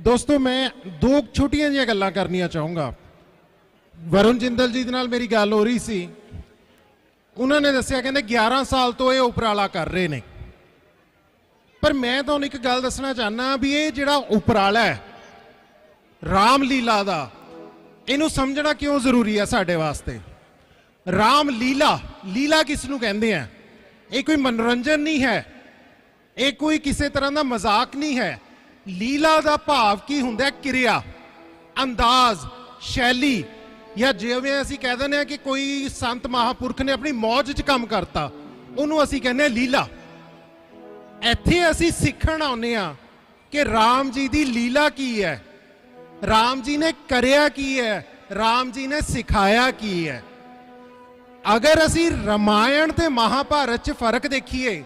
ਦੋਸਤੋ, ਮੈਂ ਦੋ ਛੋਟੀਆਂ ਜਿਹੀਆਂ ਗੱਲਾਂ ਕਰਨੀਆਂ ਚਾਹੂੰਗਾ। ਵਰੁਣ ਜਿੰਦਲ ਜੀ ਦੇ ਨਾਲ ਮੇਰੀ ਗੱਲ ਹੋ ਰਹੀ ਸੀ। ਉਹਨਾਂ ਨੇ ਦੱਸਿਆ, ਕਹਿੰਦੇ 11 ਸਾਲ ਤੋਂ ਇਹ ਉਪਰਾਲਾ ਕਰ ਰਹੇ ਨੇ। ਪਰ ਮੈਂ ਤੁਹਾਨੂੰ ਇੱਕ ਗੱਲ ਦੱਸਣਾ ਚਾਹਨਾ ਵੀ ਇਹ ਜਿਹੜਾ ਉਪਰਾਲਾ ਹੈ ਰਾਮ ਲੀਲਾ ਦਾ, ਇਹਨੂੰ ਸਮਝਣਾ ਕਿਉਂ ਜ਼ਰੂਰੀ ਹੈ ਸਾਡੇ ਵਾਸਤੇ? ਰਾਮ ਲੀਲਾ ਲੀਲਾ ਕਿਸ ਨੂੰ ਕਹਿੰਦੇ ਆ? ਇਹ ਕੋਈ ਮਨੋਰੰਜਨ ਨਹੀਂ ਹੈ। ਇਹ ਕੋਈ ਕਿਸੇ ਤਰ੍ਹਾਂ ਦਾ ਮਜ਼ਾਕ ਨਹੀਂ ਹੈ। ਲੀਲਾ ਦਾ ਭਾਵ ਕੀ ਹੁੰਦਾ ਹੈ? ਕਿਰਿਆ, ਅੰਦਾਜ਼, ਸ਼ੈਲੀ। ਜਾਂ ਜਿਵੇਂ ਅਸੀਂ ਕਹਿ ਦਿੰਦੇ ਆ ਕਿ ਕੋਈ ਸੰਤ ਮਹਾਪੁਰਖ ਨੇ ਆਪਣੀ ਮੌਜ 'ਚ ਕੰਮ ਕਰਤਾ, ਉਹਨੂੰ ਅਸੀਂ ਕਹਿੰਦੇ ਆ ਲੀਲਾ। ਇੱਥੇ ਅਸੀਂ ਸਿੱਖਣ ਆਉਨੇ ਆ ਕਿ ਰਾਮ ਜੀ ਦੀ ਲੀਲਾ ਕੀ ਹੈ? ਰਾਮ ਜੀ ਨੇ ਕਰਿਆ ਕੀ ਹੈ? ਰਾਮ ਜੀ ਨੇ ਸਿਖਾਇਆ ਕੀ ਹੈ? ਅਗਰ ਅਸੀਂ ਰਮਾਇਣ ਤੇ ਮਹਾਭਾਰਤ 'ਚ ਫ਼ਰਕ ਦੇਖੀਏ,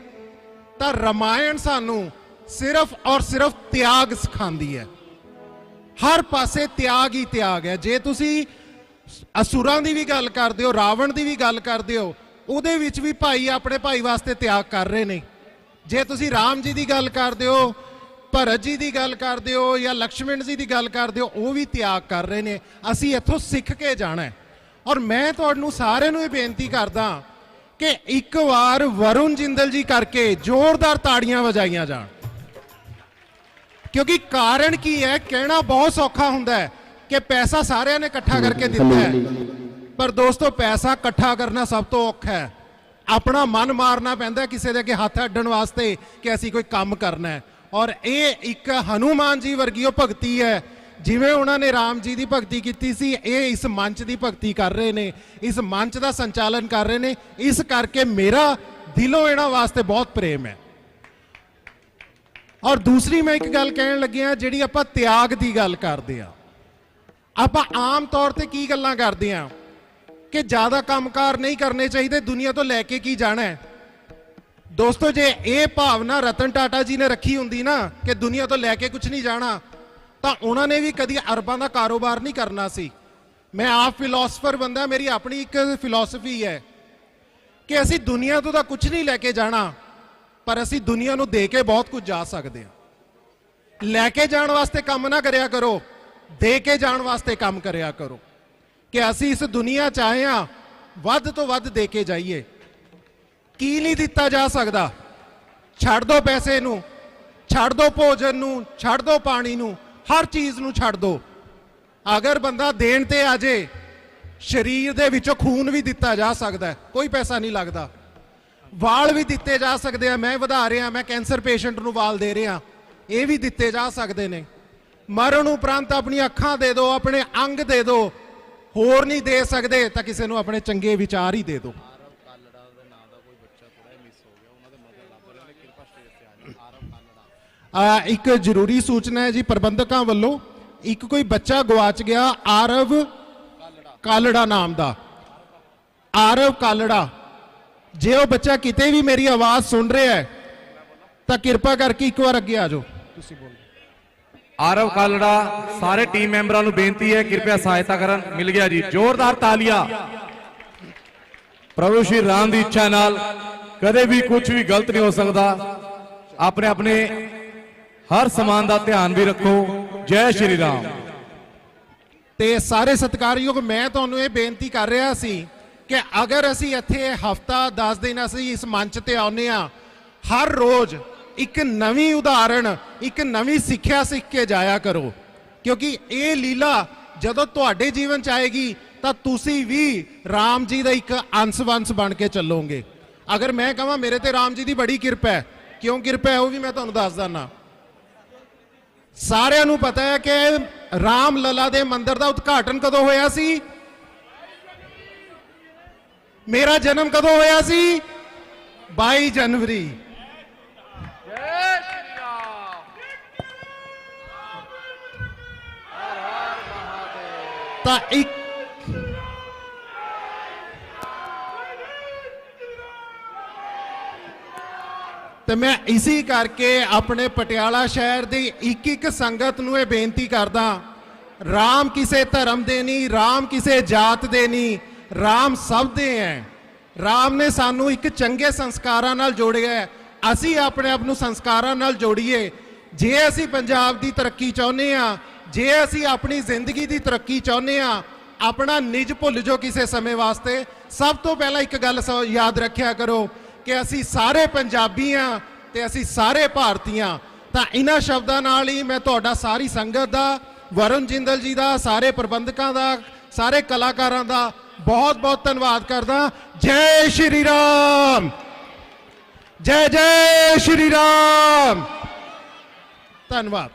ਤਾਂ ਰਮਾਇਣ ਸਾਨੂੰ ਸਿਰਫ ਔਰ ਸਿਰਫ ਤਿਆਗ ਸਿਖਾਉਂਦੀ ਹੈ। ਹਰ ਪਾਸੇ ਤਿਆਗ ਹੀ ਤਿਆਗ ਹੈ। ਜੇ ਤੁਸੀਂ ਅਸੁਰਾਂ ਦੀ ਵੀ ਗੱਲ ਕਰਦੇ ਹੋ, ਰਾਵਣ ਦੀ ਵੀ ਗੱਲ ਕਰਦੇ ਹੋ, ਉਹਦੇ ਵਿੱਚ ਵੀ ਭਾਈ ਆਪਣੇ ਭਾਈ ਵਾਸਤੇ ਤਿਆਗ ਕਰ ਰਹੇ ਨੇ। ਜੇ ਤੁਸੀਂ ਰਾਮ ਜੀ ਦੀ ਗੱਲ ਕਰਦੇ ਹੋ, ਭਰਤ ਜੀ ਦੀ ਗੱਲ ਕਰਦੇ ਹੋ ਜਾਂ ਲਕਸ਼ਮਣ ਜੀ ਦੀ ਗੱਲ ਕਰਦੇ ਹੋ, ਉਹ ਵੀ ਤਿਆਗ ਕਰ ਰਹੇ ਨੇ। ਅਸੀਂ ਇੱਥੋਂ ਸਿੱਖ ਕੇ ਜਾਣਾ ਔਰ ਮੈਂ ਤੁਹਾਨੂੰ ਸਾਰਿਆਂ ਨੂੰ ਇਹ ਬੇਨਤੀ ਕਰਦਾ ਕਿ ਇੱਕ ਵਾਰ ਵਰੁਣ ਜਿੰਦਲ ਜੀ ਕਰਕੇ ਜ਼ੋਰਦਾਰ ਤਾੜੀਆਂ ਵਜਾਈਆਂ ਜਾਣ। ਕਿਉਂਕਿ ਕਾਰਨ ਕੀ ਹੈ? ਕਹਿਣਾ ਬਹੁਤ ਸੌਖਾ ਹੁੰਦਾ ਹੈ ਕਿ ਪੈਸਾ ਸਾਰਿਆਂ ਨੇ ਇਕੱਠਾ ਕਰਕੇ ਦਿੱਤਾ ਹੈ। ਪਰ ਦੋਸਤੋ, ਪੈਸਾ ਇਕੱਠਾ ਕਰਨਾ ਸਭ ਤੋਂ ਔਖਾ ਹੈ। ਆਪਣਾ ਮਨ ਮਾਰਨਾ ਪੈਂਦਾ ਕਿਸੇ ਦੇ ਅੱਗੇ ਹੱਥ ਅੱਡਣ ਵਾਸਤੇ ਕਿ ਅਸੀਂ ਕੋਈ ਕੰਮ ਕਰਨਾ ਹੈ। ਔਰ ਇਹ ਇੱਕ ਹਨੂਮਾਨ ਜੀ ਵਰਗੀ ਉਹ ਭਗਤੀ ਹੈ। ਜਿਵੇਂ ਉਹਨਾਂ ਨੇ ਰਾਮ ਜੀ ਦੀ ਭਗਤੀ ਕੀਤੀ ਸੀ, ਇਹ ਇਸ ਮੰਚ ਦੀ ਭਗਤੀ ਕਰ ਰਹੇ ਨੇ, ਇਸ ਮੰਚ ਦਾ ਸੰਚਾਲਨ ਕਰ ਰਹੇ ਨੇ। ਇਸ ਕਰਕੇ ਮੇਰਾ ਦਿਲੋਂ ਇਹਨਾਂ ਵਾਸਤੇ ਬਹੁਤ ਪ੍ਰੇਮ ਹੈ। ਔਰ ਦੂਸਰੀ ਮੈਂ ਇੱਕ ਗੱਲ ਕਹਿਣ ਲੱਗਿਆ ਜਿਹੜੀ ਆਪਾਂ ਤਿਆਗ ਦੀ ਗੱਲ ਕਰਦੇ ਆ ਆਪਾਂ ਆਮ ਤੌਰ ਤੇ ਕੀ ਗੱਲਾਂ ਕਰਦੇ ਆ ਕਿ ਜ਼ਿਆਦਾ ਕੰਮਕਾਰ ਨਹੀਂ ਕਰਨੇ ਚਾਹੀਦੇ, ਦੁਨੀਆ ਤੋਂ ਲੈ ਕੇ ਕੀ ਜਾਣਾ ਹੈ? ਦੋਸਤੋ, ਜੇ ਇਹ ਭਾਵਨਾ ਰਤਨ ਟਾਟਾ ਜੀ ਨੇ ਰੱਖੀ ਹੁੰਦੀ ਨਾ, ਕਿ ਦੁਨੀਆ ਤੋਂ ਲੈ ਕੇ ਕੁਝ ਨਹੀਂ ਜਾਣਾ, ਤਾਂ ਉਹਨਾਂ ਨੇ ਵੀ ਕਦੀ ਅਰਬਾਂ ਦਾ ਕਾਰੋਬਾਰ ਨਹੀਂ ਕਰਨਾ ਸੀ। ਮੈਂ ਆਪ ਫਿਲਾਸਫਰ ਬੰਦਾ, ਮੇਰੀ ਆਪਣੀ ਇੱਕ ਫਿਲਾਸਫੀ ਹੈ ਕਿ ਅਸੀਂ ਦੁਨੀਆ ਤੋਂ ਤਾਂ ਕੁਝ ਨਹੀਂ ਲੈ ਕੇ ਜਾਣਾ। ਪਰ ਅਸੀਂ ਦੁਨੀਆ ਨੂੰ ਦੇ ਕੇ ਬਹੁਤ ਕੁਝ ਜਾ ਸਕਦੇ ਹਾਂ। ਲੈ ਕੇ ਜਾਣ ਵਾਸਤੇ ਕੰਮ ਨਾ ਕਰਿਆ ਕਰੋ, ਦੇ ਕੇ ਜਾਣ ਵਾਸਤੇ ਕੰਮ ਕਰਿਆ ਕਰੋ। ਕਿ ਅਸੀਂ ਇਸ ਦੁਨੀਆ ਚ ਆਏ ਹਾਂ, ਵੱਧ ਤੋਂ ਵੱਧ ਦੇ ਕੇ ਜਾਈਏ। ਕੀ ਨਹੀਂ ਦਿੱਤਾ ਜਾ ਸਕਦਾ? ਛੱਡ ਦੋ ਪੈਸੇ ਨੂੰ, ਛੱਡ ਦੋ ਭੋਜਨ ਨੂੰ, ਛੱਡ ਦੋ ਪਾਣੀ ਨੂੰ, ਹਰ ਚੀਜ਼ ਨੂੰ ਛੱਡ ਦੋ। ਅਗਰ ਬੰਦਾ ਦੇਣ ਤੇ ਆ ਜੇ, ਸਰੀਰ ਦੇ ਵਿੱਚੋਂ ਖੂਨ ਵੀ ਦਿੱਤਾ ਜਾ ਸਕਦਾ ਕੋਈ ਪੈਸਾ ਨਹੀਂ ਲੱਗਦਾ। ਵਾਲ ਵੀ ਦਿੱਤੇ ਜਾ ਸਕਦੇ ਆ, ਮੈਂ ਵਧਾ ਰਿਹਾ, ਮੈਂ ਕੈਂਸਰ ਪੇਸ਼ੈਂਟ ਨੂੰ ਵਾਲ ਦੇ ਰਿਹਾ। ਇਹ ਵੀ ਦਿੱਤੇ ਜਾ ਸਕਦੇ ਨੇ। ਮਰਨ ਉਪਰੰਤ ਆਪਣੀਆਂ ਅੱਖਾਂ ਦੇ ਦਿਓ, ਆਪਣੇ ਅੰਗ ਦੇ ਦਿਓ। ਹੋਰ ਨਹੀਂ ਦੇ ਸਕਦੇ ਤਾਂ ਕਿਸੇ ਨੂੰ ਆਪਣੇ ਚੰਗੇ ਵਿਚਾਰ ਹੀ ਦੇ ਦਿਓ। ਇੱਕ ਜ਼ਰੂਰੀ ਸੂਚਨਾ ਹੈ ਜੀ ਪ੍ਰਬੰਧਕਾਂ ਵੱਲੋਂ। ਇੱਕ ਕੋਈ ਬੱਚਾ ਗਵਾਚ ਗਿਆ, ਆਰਵ ਕਾਲੜਾ ਨਾਮ ਦਾ। ਆਰਵ ਕਾਲੜਾ। ਜੇ ਉਹ ਬੱਚਾ ਕਿਤੇ ਵੀ ਮੇਰੀ ਆਵਾਜ਼ ਸੁਣ ਰਿਹਾ ਹੈ ਤਾਂ ਕਿਰਪਾ ਕਰਕੇ ਇੱਕ ਵਾਰ ਅੱਗੇ ਆ ਜਾਓ। ਤੁਸੀਂ ਬੋਲੋ। ਆਰਵ ਕਾਲੜਾ ਸਾਰੇ ਟੀਮ ਮੈਂਬਰਾਂ ਨੂੰ ਬੇਨਤੀ ਹੈ ਕਿਰਪਾ ਸਹਾਇਤਾ ਕਰਨ। ਮਿਲ ਗਿਆ ਜੀ। ਜ਼ੋਰਦਾਰ ਤਾਲੀਆਂ। ਪ੍ਰਭੂ ਸ਼੍ਰੀ ਰਾਮ ਦੀ ਇੱਛਾ ਨਾਲ ਕਦੇ ਵੀ ਕੁਝ ਵੀ ਗਲਤ ਨਹੀਂ ਹੋ ਸਕਦਾ। ਆਪਣੇ ਆਪਣੇ ਹਰ ਸਮਾਨ ਦਾ ਧਿਆਨ ਵੀ ਰੱਖੋ। ਜੈ ਸ਼੍ਰੀ ਰਾਮ। ਤੇ ਸਾਰੇ ਸਤਿਕਾਰਯੋਗ ਮੈਂ ਤੁਹਾਨੂੰ ਇਹ ਬੇਨਤੀ ਕਰ ਰਿਹਾ ਸੀ ਕਿ ਅਗਰ ਅਸੀਂ ਇੱਥੇ ਹਫਤਾ 10 ਦਿਨ ਅਸੀਂ ਇਸ ਮੰਚ ਤੇ ਆਉਨੇ ਆ ਹਰ ਰੋਜ਼ ਇੱਕ ਨਵੀਂ ਉਦਾਹਰਣ, ਇੱਕ ਨਵੀਂ ਸਿੱਖਿਆ ਸਿੱਖ ਕੇ ਜਾਇਆ ਕਰੋ। ਕਿਉਂਕਿ ਇਹ ਲੀਲਾ ਜਦੋਂ ਤੁਹਾਡੇ ਜੀਵਨ ਚ ਆਏਗੀ, ਤਾਂ ਤੁਸੀਂ ਵੀ ਰਾਮ ਜੀ ਦਾ ਇੱਕ ਅੰਸ਼ ਵੰਸ਼ ਬਣ ਕੇ ਚੱਲੋਗੇ। ਅਗਰ ਮੈਂ ਕਹਾਂ, ਮੇਰੇ ਤੇ ਰਾਮ ਜੀ ਦੀ ਬੜੀ ਕਿਰਪਾ ਹੈ। ਕਿਉਂ ਕਿਰਪਾ ਹੈ, ਉਹ ਵੀ ਮੈਂ ਤੁਹਾਨੂੰ ਦੱਸ ਦਿੰਦਾ। ਸਾਰਿਆਂ ਨੂੰ ਪਤਾ ਹੈ ਕਿ ਰਾਮ ਲਲਾ ਦੇ ਮੰਦਿਰ ਦਾ ਉਦਘਾਟਨ ਕਦੋਂ ਹੋਇਆ ਸੀ? ਮੇਰਾ ਜਨਮ ਕਦੋਂ ਹੋਇਆ ਸੀ? 22 ਜਨਵਰੀ। ਤਾਂ ਇੱਕ ਤੇ ਮੈਂ ਇਸੇ ਕਰਕੇ ਆਪਣੇ ਪਟਿਆਲਾ ਸ਼ਹਿਰ ਦੀ ਇੱਕ ਇੱਕ ਸੰਗਤ ਨੂੰ ਇਹ ਬੇਨਤੀ ਕਰਦਾ, ਰਾਮ ਕਿਸੇ ਧਰਮ ਦੇ ਨਹੀਂ, ਰਾਮ ਕਿਸੇ ਜਾਤ ਦੇ ਨਹੀਂ ਰਾਮ ਸਭ ਦੇ ਹੈ। ਰਾਮ ਨੇ ਸਾਨੂੰ ਇੱਕ ਚੰਗੇ ਸੰਸਕਾਰਾਂ ਨਾਲ ਜੋੜਿਆ ਹੈ। ਅਸੀਂ ਆਪਣੇ ਆਪ ਨੂੰ ਸੰਸਕਾਰਾਂ ਨਾਲ ਜੋੜੀਏ। ਜੇ ਅਸੀਂ ਪੰਜਾਬ ਦੀ ਤਰੱਕੀ ਚਾਹੁੰਦੇ ਆ ਜੇ ਅਸੀਂ ਆਪਣੀ ਜ਼ਿੰਦਗੀ ਦੀ ਤਰੱਕੀ ਚਾਹੁੰਦੇ ਆ ਆਪਣਾ ਨਿਜ ਭੁੱਲ ਜੋ ਕਿਸੇ ਸਮੇਂ ਵਾਸਤੇ। ਸਭ ਤੋਂ ਪਹਿਲਾਂ ਇੱਕ ਗੱਲ ਸ- ਯਾਦ ਰੱਖਿਆ ਕਰੋ ਕਿ ਅਸੀਂ ਸਾਰੇ ਪੰਜਾਬੀ ਆ ਤੇ ਅਸੀਂ ਸਾਰੇ ਭਾਰਤੀਆਂ ਤਾਂ ਇਹਨਾਂ ਸ਼ਬਦਾਂ ਨਾਲ ਹੀ ਮੈਂ ਤੁਹਾਡਾ ਸਾਰੀ ਸੰਗਤ ਦਾ, ਵਰੁਣ ਜਿੰਦਲ ਜੀ ਦਾ, ਸਾਰੇ ਪ੍ਰਬੰਧਕਾਂ ਦਾ, ਸਾਰੇ ਕਲਾਕਾਰਾਂ ਦਾ ਬਹੁਤ ਬਹੁਤ ਧੰਨਵਾਦ ਕਰਦਾ। ਜੈ ਸ਼੍ਰੀ ਰਾਮ। ਜੈ ਜੈ ਸ਼੍ਰੀ ਰਾਮ। ਧੰਨਵਾਦ।